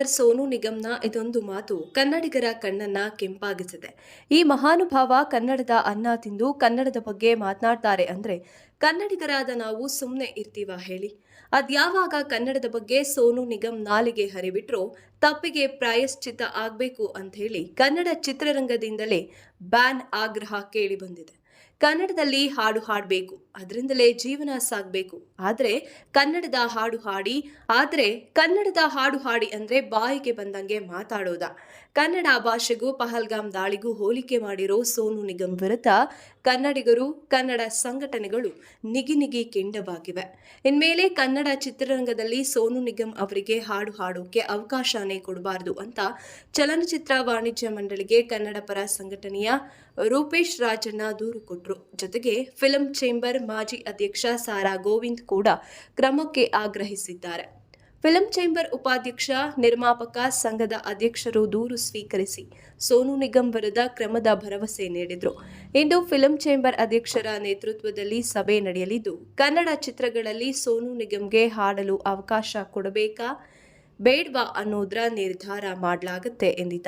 ಸೋನು ನಿಗಮ್ನ ಇದೊಂದು ಮಾತು ಕನ್ನಡಿಗರ ಕಣ್ಣನ್ನ ಕೆಂಪಾಗಿಸಿದೆ. ಈ ಮಹಾನುಭಾವ ಕನ್ನಡದ ಅನ್ನ ತಿಂದು ಕನ್ನಡದ ಬಗ್ಗೆ ಮಾತನಾಡ್ತಾರೆ ಅಂದ್ರೆ ಕನ್ನಡಿಗರಾದ ನಾವು ಸುಮ್ಮನೆ ಇರ್ತೀವ ಹೇಳಿ. ಅದ್ಯಾವಾಗ ಕನ್ನಡದ ಬಗ್ಗೆ ಸೋನು ನಿಗಮ್ ನಾಲಿಗೆ ಹರಿಬಿಟ್ರೋ ತಪ್ಪಿಗೆ ಪ್ರಾಯಶ್ಚಿತ್ತ ಆಗ್ಬೇಕು ಅಂತ ಹೇಳಿ ಕನ್ನಡ ಚಿತ್ರರಂಗದಿಂದಲೇ ಬ್ಯಾನ್ ಆಗ್ರಹ ಕೇಳಿ ಬಂದಿದೆ. ಕನ್ನಡದಲ್ಲಿ ಹಾಡು ಹಾಡಬೇಕು, ಅದರಿಂದಲೇ ಜೀವನ ಸಾಗಬೇಕು. ಆದರೆ ಕನ್ನಡದ ಹಾಡು ಹಾಡಿ, ಆದರೆ ಕನ್ನಡದ ಹಾಡು ಹಾಡಿ ಅಂದರೆ ಬಾಯಿಗೆ ಬಂದಂಗೆ ಮಾತಾಡೋದ. ಕನ್ನಡ ಭಾಷೆಗೂ ಪಹಲ್ಗಾಮ್ ದಾಳಿಗೂ ಹೋಲಿಕೆ ಮಾಡಿರೋ ಸೋನು ನಿಗಮ್ ವಿರುದ್ಧ ಕನ್ನಡಿಗರು, ಕನ್ನಡ ಸಂಘಟನೆಗಳು ನಿಗಿ ನಿಗಿ ಕೆಂಡವಾಗಿವೆ. ಇನ್ಮೇಲೆ ಕನ್ನಡ ಚಿತ್ರರಂಗದಲ್ಲಿ ಸೋನು ನಿಗಮ್ ಅವರಿಗೆ ಹಾಡು ಹಾಡೋಕೆ ಅವಕಾಶನೇ ಕೊಡಬಾರದು ಅಂತ ಚಲನಚಿತ್ರ ವಾಣಿಜ್ಯ ಮಂಡಳಿಗೆ ಕನ್ನಡ ಪರ ಸಂಘಟನೆಯ ರೂಪೇಶ್ ರಾಜಣ್ಣ ದೂರು ಕೊಟ್ಟರು ಜೊತೆಗೆ ಫಿಲಂ ಚೇಂಬರ್ ಮಾಜಿ ಅಧ್ಯಕ್ಷ ಸಾರಾ ಗೋವಿಂದ್ ಕೂಡ ಕ್ರಮಕ್ಕೆ ಆಗ್ರಹಿಸಿದ್ದಾರೆ. ಫಿಲಂ ಚೇಂಬರ್ ಉಪಾಧ್ಯಕ್ಷ, ನಿರ್ಮಾಪಕ ಸಂಘದ ಅಧ್ಯಕ್ಷರು ದೂರು ಸ್ವೀಕರಿಸಿ ಸೋನು ನಿಗಮ್ ವಿರುದ್ಧ ಕ್ರಮದ ಭರವಸೆ ನೀಡಿದರು. ಇಂದು ಫಿಲಂ ಚೇಂಬರ್ ಅಧ್ಯಕ್ಷರ ನೇತೃತ್ವದಲ್ಲಿ ಸಭೆ ನಡೆಯಲಿದ್ದು, ಕನ್ನಡ ಚಿತ್ರಗಳಲ್ಲಿ ಸೋನು ನಿಗಮ್ಗೆ ಹಾಡಲು ಅವಕಾಶ ಕೊಡಬೇಕಾ? ಬೇಡ್ವಾ ಅನ್ನೋದ್ರ ನಿರ್ಧಾರ ಮಾಡಲಾಗುತ್ತೆ ಎಂದಿದ್ದಾರೆ.